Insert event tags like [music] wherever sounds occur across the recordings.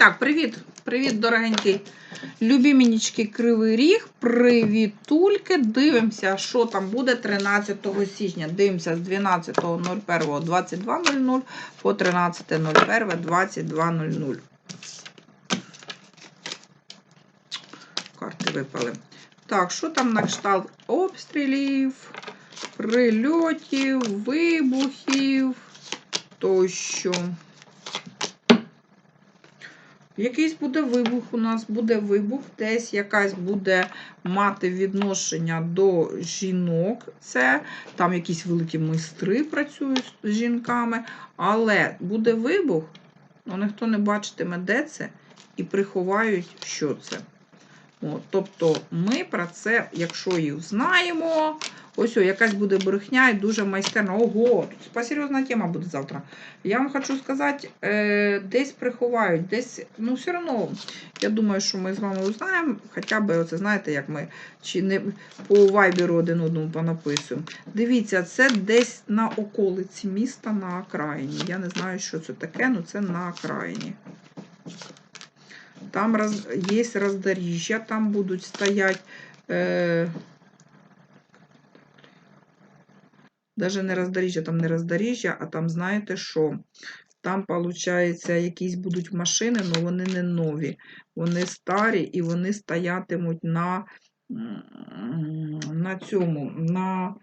Так, привіт, привіт, дорогенький. Любі мінічки Кривий Ріг. Привітульки. Дивимося, що там буде 13 січня. Дивимося з 12.01.22.00 по 13.01.22.00. Карти випали. Так, що там на кшталт обстрілів, прильотів, вибухів тощо. Якийсь буде вибух у нас, буде вибух, десь якась буде мати відношення до жінок. Це там якісь великі майстри працюють з жінками, але буде вибух, ну ніхто не бачитиме, де це, і приховають, що це. От, тобто ми про це, якщо їх знаємо, ось о, якась буде брехня і дуже майстерна. Ого, тут серйозна тема буде завтра. Я вам хочу сказати, е, десь приховають, десь, ну все одно, я думаю, що ми з вами узнаємо, хоча б, оце знаєте, як ми чи не по вайберу один одному понаписуємо. Дивіться, це десь на околиці міста на окраїні. Я не знаю, що це таке, але це на окраїні. Там роз, є роздоріжжя, там будуть стоять. Е, Даже не роздоріжжя, там не роздоріжжя, а там, знаєте що? Там, виходить, якісь будуть машини, але вони не нові. Вони старі і вони стоятимуть на, на цьому, на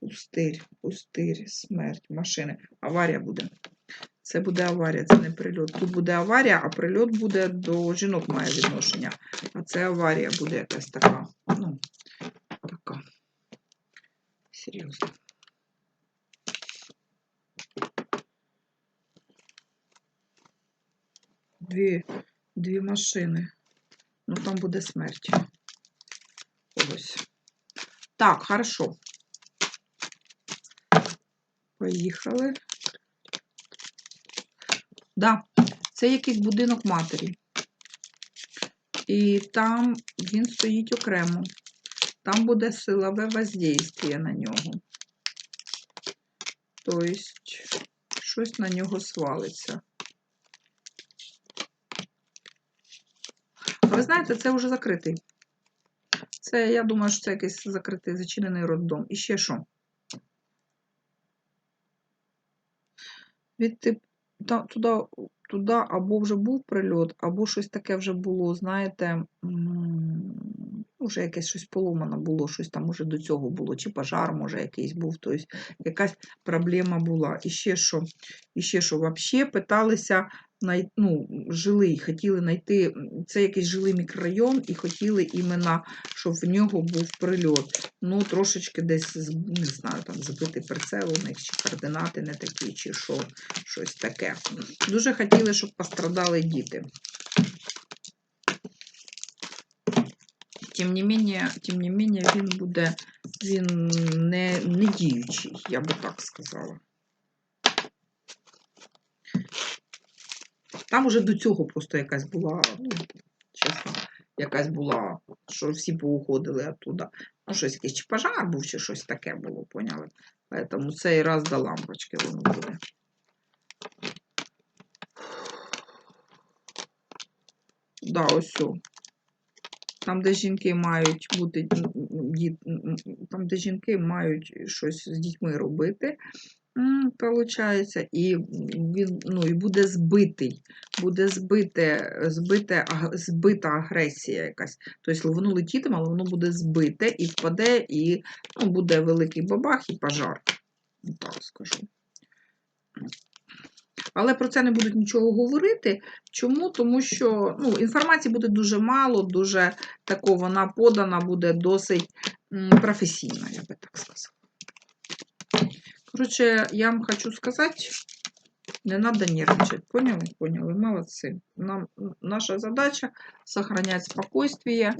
пустирь, пустирь, смерть, машини. Аварія буде. Це буде аварія, це не прильот. Тут буде аварія, а прильот буде до жінок має відношення. А це аварія буде якась така. Ну, така. Серйозно. Дві, дві машини. Ну, там буде смерть. Ось. Так, хорошо. Поїхали. Да, це якийсь будинок матері. І там він стоїть окремо. Там буде силове воздействие на нього. Тобто, щось на нього свалиться. Ви знаєте, це вже закритий. Це, я думаю, що це якийсь закритий зачинений роддом. І ще що? Від тип туди, туди або вже був прильот, або щось таке вже було, знаєте, вже якесь щось поломано було, щось там уже до цього було, чи пожар, може, якийсь був, тобто якась проблема була. І ще що, і ще що, взагалі питалися ну, жили, хотіли знайти, це якийсь жилий мікрорайон, і хотіли іменно, щоб в нього був прильот. Ну, трошечки десь, не знаю, там збитий прицел у них, чи координати не такі, чи що, щось таке. Дуже хотіли, щоб пострадали діти. Тим не менее, тим не менее, він буде, він не, не діючий, я би так сказала. Там уже до цього просто якась була, ну, чесно, якась була, що всі поуходили оттуда. Ну, щось якийсь чи пожар був, чи щось таке було, поняли? Тому цей раз до лампочки воно буде. Да, ось. О. Там, де жінки мають бути, там, де жінки мають щось з дітьми робити, Получається, і він ну, і буде збитий, буде збите, збите, збита агресія якась. Тобто воно летітиме, але воно буде збите і впаде, і ну, буде великий бабах і пожар. Так скажу. Але про це не будуть нічого говорити. Чому? Тому що ну, інформації буде дуже мало, дуже тако вона подана, буде досить професійна, я би так сказала. Коротше, я вам хочу сказать, не надо нервничать. Поняли? Поняли? Молодцы. Нам, наша задача сохранять спокойствие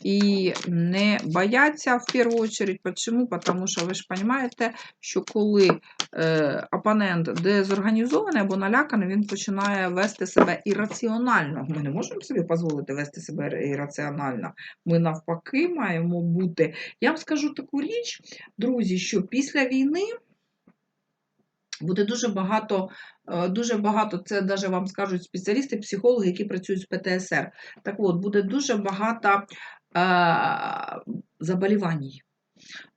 і не бояться в першу очередь. Почему? Потому що ви ж розумієте, що коли е, опонент дезорганізований або наляканий, він починає вести себе ірраціонально. Ми не можемо собі дозволити вести себе ірраціонально. Ми навпаки маємо бути. Я вам скажу таку річ, друзі, що після війни. Буде дуже багато, е, дуже багато, це навіть вам скажуть спеціалісти, психологи, які працюють з ПТСР. Так от, буде дуже багато е, заболівань.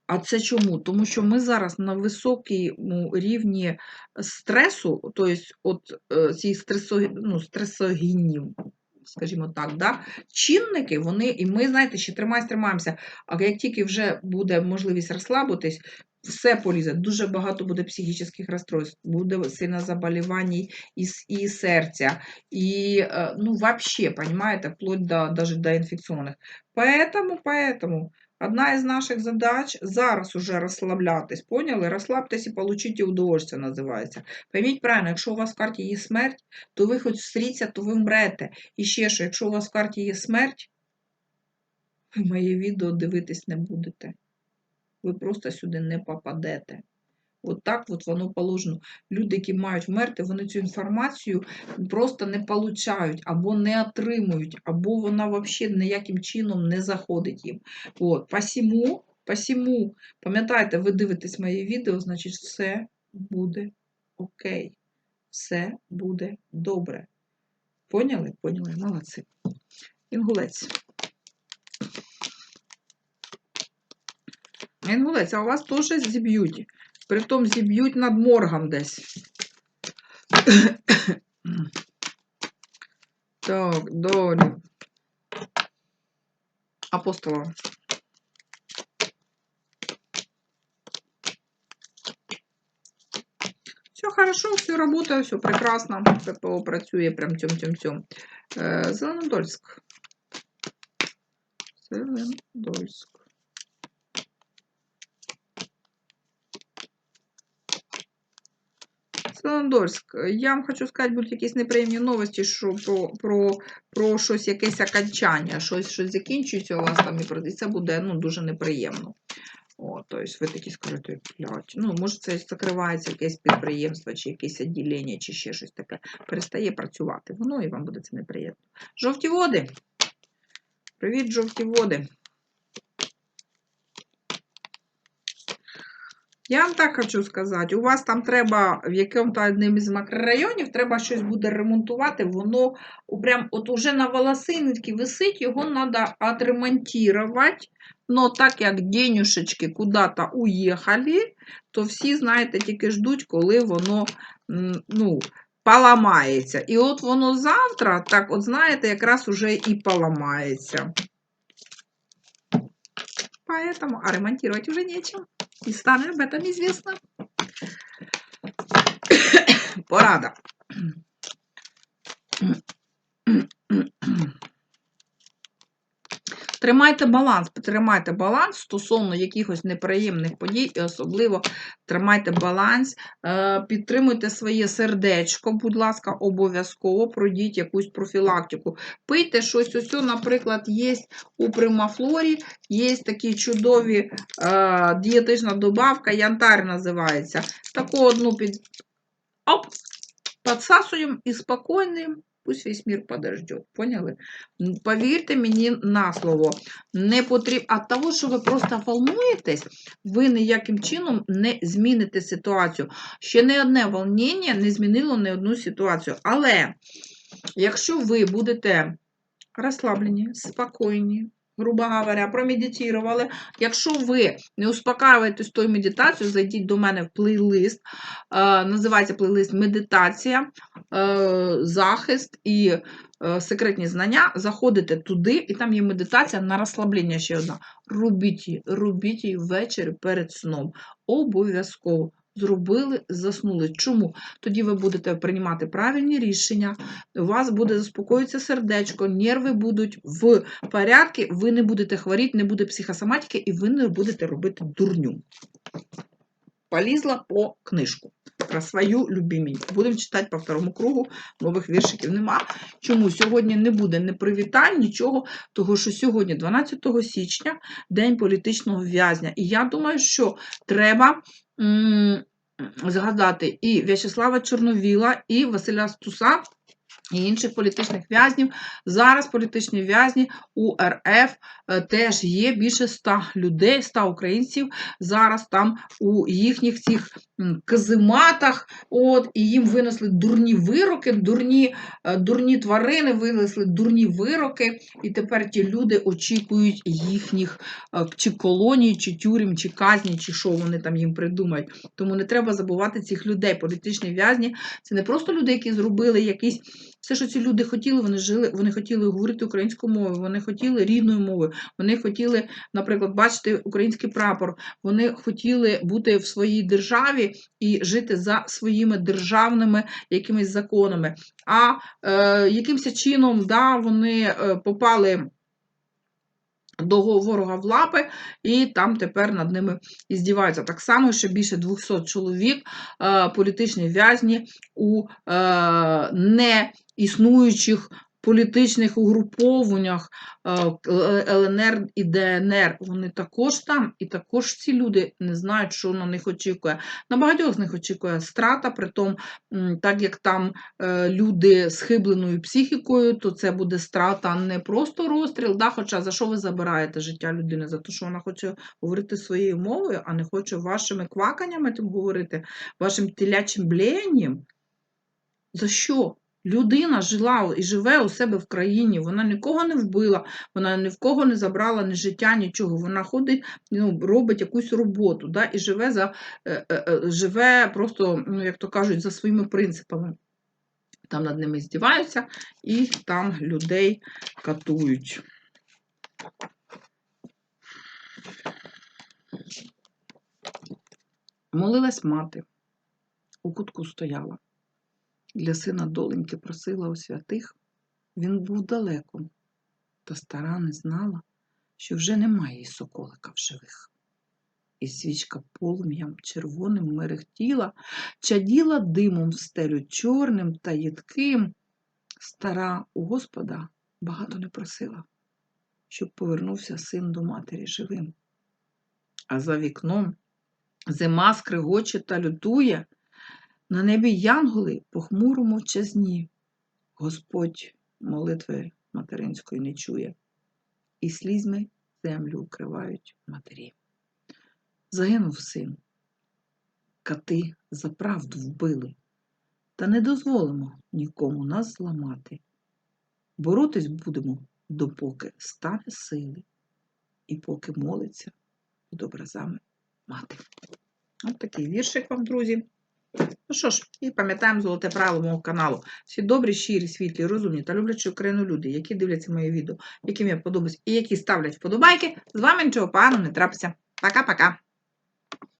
А це чому? Тому що ми зараз на високому рівні стресу, тобто е, ці ну, стресогінів, скажімо так, да? чинники, вони, і ми, знаєте, ще тримаємося, тримаємося, а як тільки вже буде можливість розслабитись, все полізе, дуже багато буде психічних розстройств, буде сильне заболівання і, і серця, і, е, ну, вообще, понимаете, вплоть до, даже до інфекційних. Поэтому, поэтому, Одна із наших задач зараз уже розслаблятись. Поняли? Розслабтесь і получите удовольствие, називається. Пойміть правильно, якщо у вас в карті є смерть, то ви хоч встріться, то ви вмрете. І ще що, якщо у вас в карті є смерть, ви [laughs] моє відео дивитись не будете. Ви просто сюди не попадете. От так от воно положено. Люди, які мають вмерти, вони цю інформацію просто не получають, або не отримують, або вона взагалі ніяким чином не заходить їм. От, посіму, посіму, пам'ятайте, ви дивитесь моє відео, значить, все буде окей. Все буде добре. Поняли? Поняли? Молодці. Інгулець. Інгулець, а у вас теж зіб'ють. Притом зіб'ють над моргом десь. [coughs] Так, далі. Апостола. Все хорошо, все работает, все прекрасно. ППО працює прям тьом-тьом-тьом. Е, Зеленодольськ. Зеленодольськ. Зеленодольськ. Я вам хочу сказати, будуть якісь неприємні новості, що про, про, про щось, якесь окончання, щось, щось закінчується у вас там і і це буде ну, дуже неприємно. О, тобто ви такі скажете, блядь, ну, може, це закривається якесь підприємство, чи якесь відділення, чи ще щось таке. Перестає працювати. Воно і вам буде це неприємно. Жовті води. Привіт, жовті води. Я вам так хочу сказати, у вас там треба в якому-то одним із макрорайонів треба щось буде ремонтувати, воно прям от уже на волосинки висить, його треба отремонтувати. Но так як денюшечки куди-то уїхали, то всі, знаєте, тільки ждуть, коли воно ну, поламається. І от воно завтра, так от знаєте, якраз уже і поламається. Поэтому, а ремонтировать уже нечем. И стане об этом известно. [coughs] Порада. Тримайте баланс, тримайте баланс стосовно якихось неприємних подій, і особливо тримайте баланс, е, підтримуйте своє сердечко, будь ласка, обов'язково пройдіть якусь профілактику. Пийте щось, ось, наприклад, є у примафлорі, є такі чудові е, дієтична добавка, янтар називається. Таку одну під оп, підсасуємо і спокійним. Пусть весь мир подождет. Поняли? Повірте мені на слово, не потрібно. А того, що ви просто волнуєтесь, ви ніяким чином не зміните ситуацію. Ще не одне волнення не змінило ні одну ситуацію. Але якщо ви будете розслаблені, спокійні, грубо говоря, промедитували, якщо ви не успокаюєтесь тою медитацією, зайдіть до мене в плейлист. Е, називається плейлист Медитація, е, захист і е, секретні знання. Заходите туди, і там є медитація на розслаблення ще одна. Робіть її, робіть її ввечері перед сном. Обов'язково. Зробили, заснули. Чому? Тоді ви будете приймати правильні рішення, у вас буде заспокоїтися сердечко, нерви будуть в порядку, ви не будете хворіти, не буде психосоматики, і ви не будете робити дурню. Полізла по книжку про свою любимінь. Будемо читати по второму кругу, нових віршиків нема. Чому сьогодні не буде не привітань, нічого, того що сьогодні, 12 січня, день політичного в'язня. І я думаю, що треба згадати і В'ячеслава Чорновіла, і Василя Стуса. І інших політичних в'язнів. Зараз політичні в'язні у РФ е, теж є більше 100 людей, 100 українців зараз там у їхніх цих казематах, от, і їм винесли дурні вироки, дурні, е, дурні тварини винесли дурні вироки, і тепер ті люди очікують їхніх е, чи колоній, чи тюрем, чи казні, чи що вони там їм придумають. Тому не треба забувати цих людей. Політичні в'язні це не просто люди, які зробили якісь. Все, що ці люди хотіли, вони жили, вони хотіли говорити українською мовою, вони хотіли рідною мовою, вони хотіли, наприклад, бачити український прапор, вони хотіли бути в своїй державі і жити за своїми державними якимись законами. А е, якимось чином да, вони е, попали до ворога в лапи, і там тепер над ними і здіваються. Так само, що більше 200 чоловік, е, політичні в'язні у е, неіснуючих політичних угрупованнях е, ЛНР і ДНР. Вони також там, і також ці люди не знають, що на них очікує. На багатьох з них очікує страта, притом, так як там е, люди з хибленою психікою, то це буде страта не просто розстріл, да, хоча за що ви забираєте життя людини? За те, що вона хоче говорити своєю мовою, а не хоче вашими кваканнями говорити, вашим телячим блеянням? За що? Людина жила і живе у себе в країні, вона нікого не вбила, вона ні в кого не забрала ні життя, нічого. Вона ходить, ну, робить якусь роботу да, і живе за, е, е, е, живе просто, ну, як то кажуть, за своїми принципами. Там над ними здіваються і там людей катують. Молилась мати, у кутку стояла. Для сина доленьки просила у святих. Він був далеко, та стара не знала, що вже немає й соколика в живих. І свічка полум'ям червоним мерехтіла, чаділа димом в стелю чорним та їдким. Стара у Господа багато не просила, щоб повернувся син до матері живим. А за вікном зима скригоче та лютує, на небі янголи похмуро мовчазні. Господь молитви материнської не чує, і слізьми землю укривають матері. Загинув син, кати за правду вбили, та не дозволимо нікому нас зламати. Боротись будемо, допоки стане сили, і поки молиться під образами мати. От такий віршик вам, друзі. Ну що ж, і пам'ятаємо золоте правило мого каналу. Всі добрі, щирі, світлі, розумні та люблячі Україну люди, які дивляться моє відео, яким я подобаюсь і які ставлять вподобайки, з вами нічого поганого не трапиться. Пока-пока!